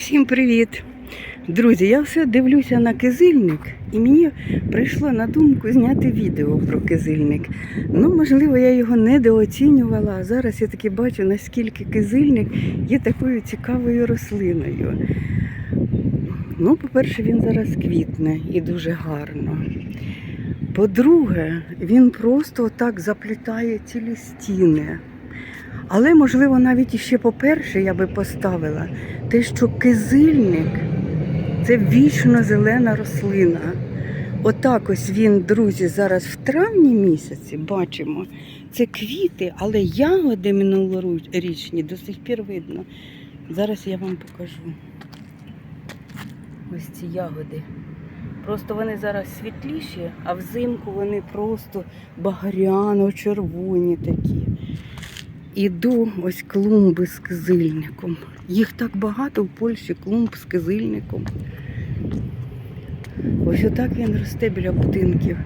Всім привіт! Друзі, я все дивлюся на кизильник, і мені прийшло на думку зняти відео про кизильник. Ну, можливо, я його недооцінювала, а зараз я таки бачу, наскільки кизильник є такою цікавою рослиною. Ну, по-перше, він зараз квітне і дуже гарно. По-друге, він просто так заплітає цілі стіни. Але, можливо, навіть іще по-перше, я би поставила те, що кизильник це вічно зелена рослина. Отак ось він, друзі, зараз в травні місяці бачимо. Це квіти, але ягоди минулорічні до сих пір видно. Зараз я вам покажу. Ось ці ягоди. Просто вони зараз світліші, а взимку вони просто багряно-червоні такі. Іду ось клумби з кизильником. Їх так багато в Польщі клумб з кизильником. Ось отак він росте біля будинків.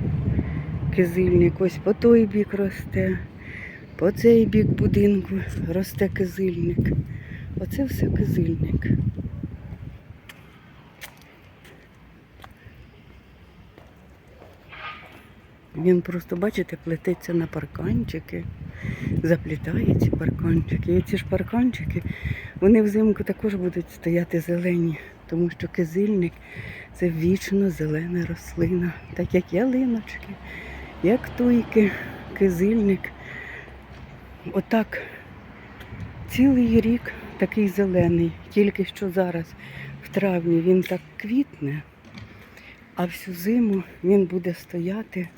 Кизильник. Ось по той бік росте, по цей бік будинку росте кизильник. Оце все кизильник. Він просто, бачите, плететься на парканчики, заплітає ці парканчики. І ці ж парканчики, вони взимку також будуть стояти зелені, тому що кизильник це вічно зелена рослина, так як ялиночки, як туйки, кизильник. Отак цілий рік такий зелений, тільки що зараз, в травні, він так квітне, а всю зиму він буде стояти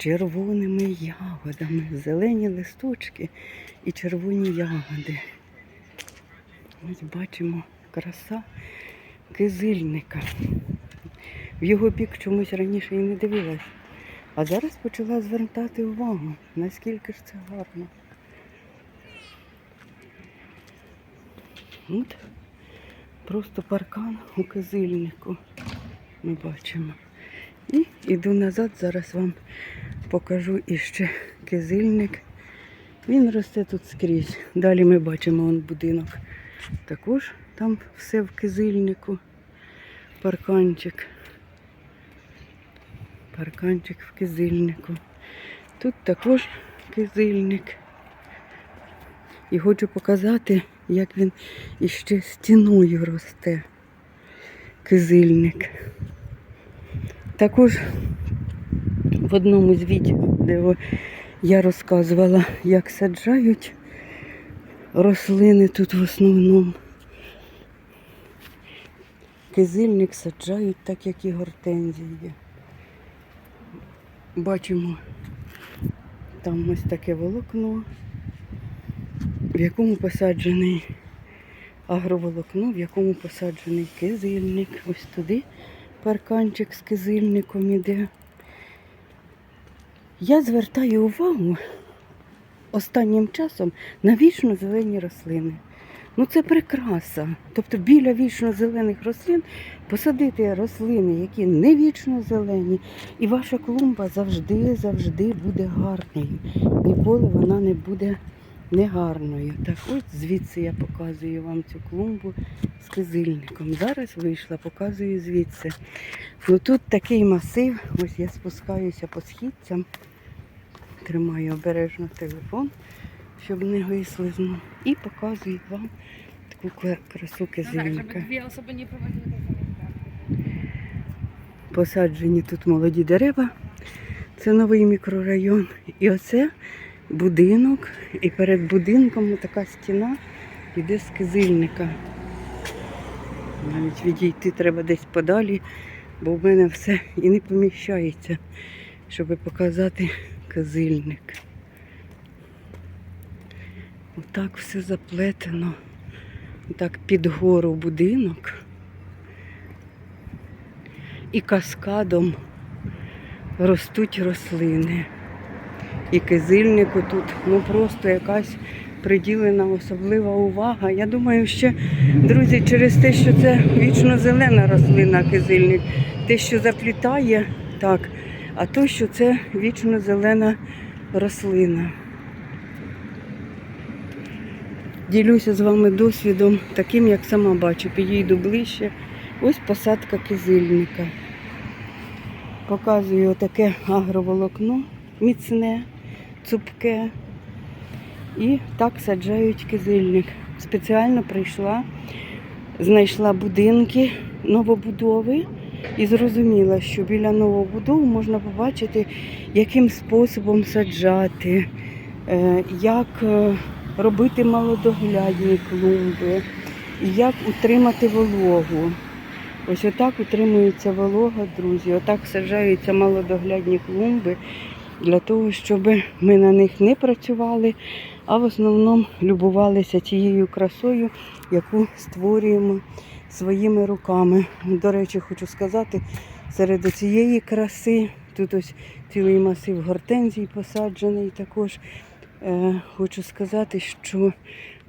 червоними ягодами, зелені листочки і червоні ягоди. Ось бачимо краса кизильника. В його бік чомусь раніше і не дивилась. А зараз почала звертати увагу, наскільки ж це гарно. От просто паркан у кизильнику ми бачимо. І йду назад, зараз вам покажу іще кизильник. Він росте тут скрізь. Далі ми бачимо вон будинок. Також там все в кизильнику. Парканчик. Парканчик в кизильнику. Тут також кизильник. І хочу показати, як він іще стіною росте. Кизильник. Також в одному з відео, де я розказувала, як саджають рослини тут в основному. Кизильник саджають так, як і гортензії. Бачимо там ось таке волокно, в якому посаджений агроволокно, в якому посаджений кизильник. Ось туди парканчик з кизильником іде. Я звертаю увагу останнім часом на вічно зелені рослини. Ну це прикраса. Тобто біля вічно зелених рослин посадити рослини, які не вічно зелені, і ваша клумба завжди, завжди буде гарною. Ніколи вона не буде негарною. Так ось звідси я показую вам цю клумбу з кизильником. Зараз вийшла, показую звідси. Ну тут такий масив, ось я спускаюся по східцям, тримаю обережно телефон, щоб не вислизнув. І показую вам таку красу do samego Посаджені тут молоді дерева. Це новий мікрорайон. І оце будинок. І перед будинком така стіна йде з кизильника. Навіть відійти треба десь подалі, бо в мене все і не поміщається, щоб показати кизильник. Отак все заплетено. Отак під гору будинок і каскадом ростуть рослини. І кизильнику тут ну просто якась приділена особлива увага. Я думаю, ще, друзі, через те, що це вічно зелена рослина кизильник, те, що заплітає, так, а то, що це вічно зелена рослина. Ділюся з вами досвідом, таким, як сама бачу. Підійду ближче. Ось посадка кизильника. Показую таке агроволокно міцне, цупке. І так саджають кизильник. Спеціально прийшла, знайшла будинки новобудови і зрозуміла, що біля новобудов можна побачити, яким способом саджати, е, як е, робити малодоглядні клумби, як утримати вологу. Ось отак утримується волога, друзі. Отак саджаються малодоглядні клумби для того, щоб ми на них не працювали, а в основному любувалися тією красою, яку створюємо своїми руками. До речі, хочу сказати, серед цієї краси тут ось цілий масив гортензій посаджений також. Е, хочу сказати, що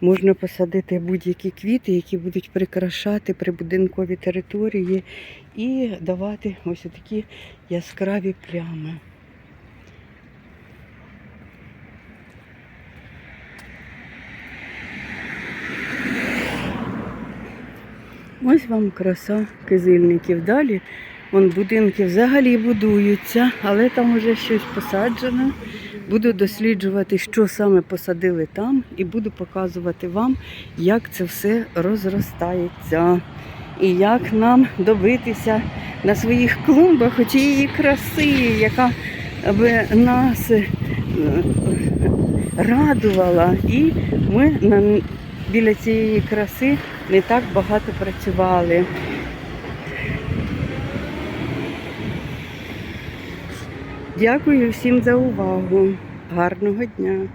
можна посадити будь-які квіти, які будуть прикрашати прибудинкові території і давати ось такі яскраві плями. Ось вам краса кизильників. Далі вон будинки взагалі будуються, але там уже щось посаджено. Буду досліджувати, що саме посадили там, і буду показувати вам, як це все розростається. І як нам добитися на своїх клумбах тієї краси, яка би нас е, радувала. І ми біля цієї краси не так багато працювали. Дякую всім за увагу. Гарного дня!